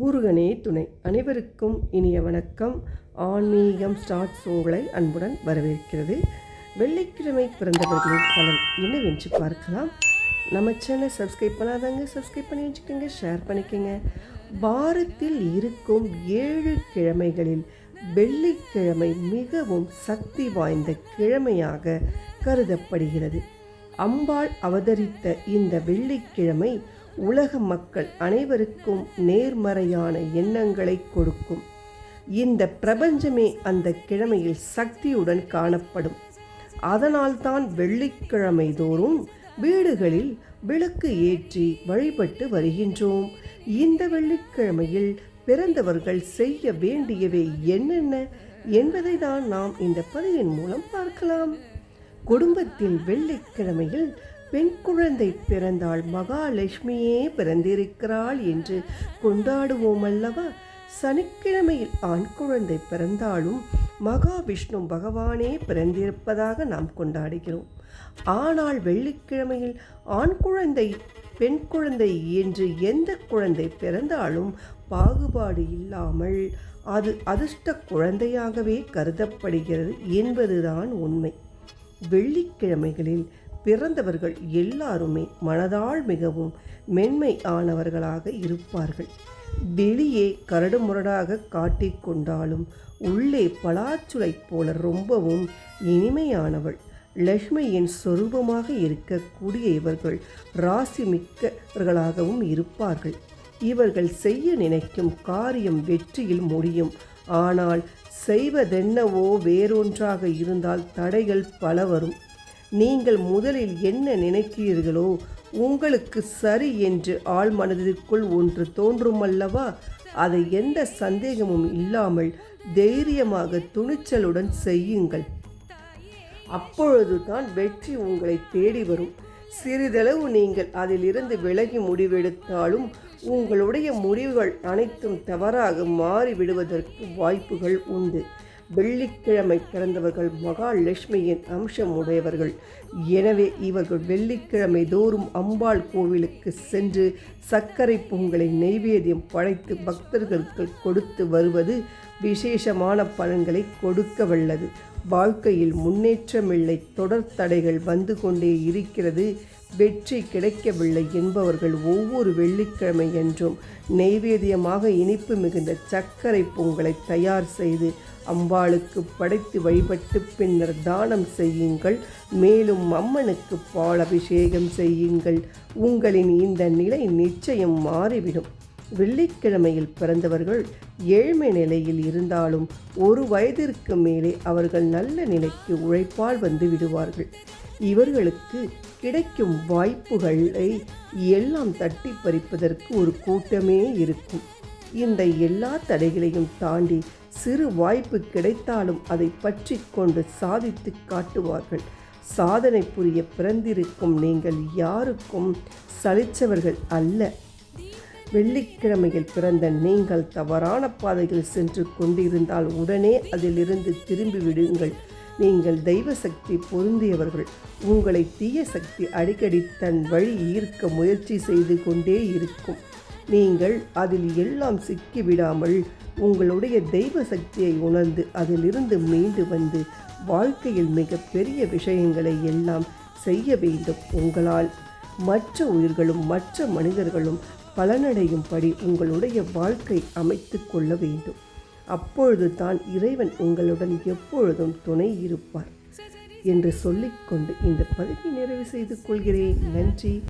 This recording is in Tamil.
முருகனே துணை. அனைவருக்கும் இனிய வணக்கம். ஆன்மீகம் ஸ்டார்ட் சோலை அன்புடன் வரவேற்கிறது. வெள்ளிக்கிழமை பிறந்தவர்களின் பலன் என்னவென்று பார்க்கலாம். நம்ம சேனலை சப்ஸ்கிரைப் பண்ணாதாங்க சப்ஸ்கிரைப் பண்ணி வச்சுக்கோங்க ஷேர் பண்ணிக்கோங்க. வாரத்தில் இருக்கும் ஏழு கிழமைகளில் வெள்ளிக்கிழமை மிகவும் சக்தி வாய்ந்த கிழமையாக கருதப்படுகிறது. அம்பாள் அவதரித்த இந்த வெள்ளிக்கிழமை உலக மக்கள் அனைவருக்கும் நேர்மறையான எண்ணங்களை கொடுக்கும். இந்த பிரபஞ்சமே அந்த கிழமையில் சக்தியுடன் காணப்படும். அதனால்தான் வெள்ளிக்கிழமை தோறும் வீடுகளில் விளக்கு ஏற்றி வழிபட்டு வருகின்றோம். இந்த வெள்ளிக்கிழமையில் பிறந்தவர்கள் செய்ய வேண்டியவை என்னென்ன என்பதை தான் நாம் இந்த பதிவின் மூலம் பார்க்கலாம். குடும்பத்தில் வெள்ளிக்கிழமையில் பெண் குழந்தை பிறந்தால் மகாலட்சுமியே பிறந்திருக்கிறாள் என்று கொண்டாடுவோம் அல்லவா சனிக்கிழமையில் ஆண் குழந்தை பிறந்தாலும் மகாவிஷ்ணு பகவானே பிறந்திருப்பதாக நாம் கொண்டாடுகிறோம். ஆனால் வெள்ளிக்கிழமையில் ஆண் குழந்தை பெண் குழந்தை என்று எந்த குழந்தை பிறந்தாலும் பாகுபாடு இல்லாமல் அது அதிர்ஷ்ட குழந்தையாகவே கருதப்படுகிறது என்பதுதான் உண்மை. வெள்ளிக்கிழமைகளில் பிறந்தவர்கள் எல்லாருமே மனதால் மிகவும் மென்மை ஆனவர்களாக இருப்பார்கள். வெளியே கரடுமுரடாக காட்டிக்கொண்டாலும் உள்ளே பலாச்சுளை போல ரொம்பவும் இனிமையானவள். லக்ஷ்மியின் சொரூபமாக இருக்கக்கூடிய இவர்கள் ராசி மிக்கவர்களாகவும் இருப்பார்கள். இவர்கள் செய்ய நினைக்கும் காரியம் வெற்றியில் முடியும். ஆனால் செய்வதென்னவோ வேறொன்றாக இருந்தால் தடைகள் பல வரும் நீங்கள் முதலில் என்ன நினைக்கிறீர்களோ உங்களுக்கு சரி என்று ஆள் மனதிற்குள் ஒன்று தோன்றுமல்லவா? அதை எந்த சந்தேகமும் இல்லாமல் தைரியமாக துணிச்சலுடன் செய்யுங்கள். அப்பொழுதுதான் வெற்றி உங்களை தேடி வரும். சிறிதளவு நீங்கள் அதிலிருந்து விலகி முடிவெடுத்தாலும் உங்களுடைய முடிவுகள் அனைத்தும் தவறாக மாறிவிடுவதற்கு வாய்ப்புகள் உண்டு. வெள்ளிக்கிழமை பிறந்தவர்கள் மகாலட்சுமியின் அம்சம் உடையவர்கள் எனவே இவர்கள் வெள்ளிக்கிழமை தோறும் அம்பாள் கோவிலுக்கு சென்று சர்க்கரை பொங்கலை நெய்வேதியம் படைத்து பக்தர்களுக்கு கொடுத்து வருவது விசேஷமான பலன்களை கொடுக்க வல்லது வாழ்க்கையில் முன்னேற்றமில்லை தொடர் தடைகள் வந்து கொண்டே இருக்கிறது. வெற்றி கிடைக்கவில்லை என்பவர்கள் ஒவ்வொரு வெள்ளிக்கிழமை என்றும் நெய்வேதியமாக இனிப்பு மிகுந்த சர்க்கரை பொங்கலை தயார் செய்து அம்பாளுக்கு படைத்து வழிபட்டு பின்னர் தானம் செய்யுங்கள். மேலும் அம்மனுக்கு பால் அபிஷேகம் செய்யுங்கள். உங்களின் இந்த நிலை நிச்சயம் மாறிவிடும். வெள்ளிக்கிழமையில் பிறந்தவர்கள் ஏழ்மை நிலையில் இருந்தாலும் ஒரு வயதிற்கு மேலே அவர்கள் நல்ல நிலைக்கு உழைப்பால் வந்து விடுவார்கள். இவர்களுக்கு கிடைக்கும் வாய்ப்புகளை எல்லாம் தட்டி பறிப்பதற்கு ஒரு கூட்டமே இருக்கும். இந்த எல்லா தடைகளையும் தாண்டி சிறு வாய்ப்பு கிடைத்தாலும் அதை பற்றி கொண்டு சாதித்து காட்டுவார்கள். சாதனை புரிய பிறந்திருக்கும் நீங்கள் யாருக்கும் சலித்தவர்கள் அல்ல. வெள்ளிக்கிழமையில் பிறந்த நீங்கள் தவறான பாதையில் சென்று கொண்டிருந்தால் உடனே அதிலிருந்து திரும்பி விடுங்கள் நீங்கள் தெய்வ சக்தி பொருந்தியவர்கள். உங்களை தீய சக்தி அடிக்கடி தன் வழி ஈர்க்க முயற்சி செய்து கொண்டே இருக்கும். நீங்கள் அதில் எல்லாம் சிக்கிவிடாமல் உங்களுடைய தெய்வ சக்தியை உணர்ந்து அதிலிருந்து மீண்டு வந்து வாழ்க்கையில் மிக பெரிய விஷயங்களை எல்லாம் செய்ய வேண்டும் உங்களால். மற்ற உயிர்களும் மற்ற மனிதர்களும் பலனடையும்படி உங்களுடைய வாழ்க்கை அமைத்து கொள்ள வேண்டும். அப்பொழுது தான் இறைவன் உங்களுடன் எப்பொழுதும் துணை இருப்பார். என்று சொல்லிக்கொண்டு இந்த பதிவை நிறைவு செய்து கொள்கிறேன். நன்றி.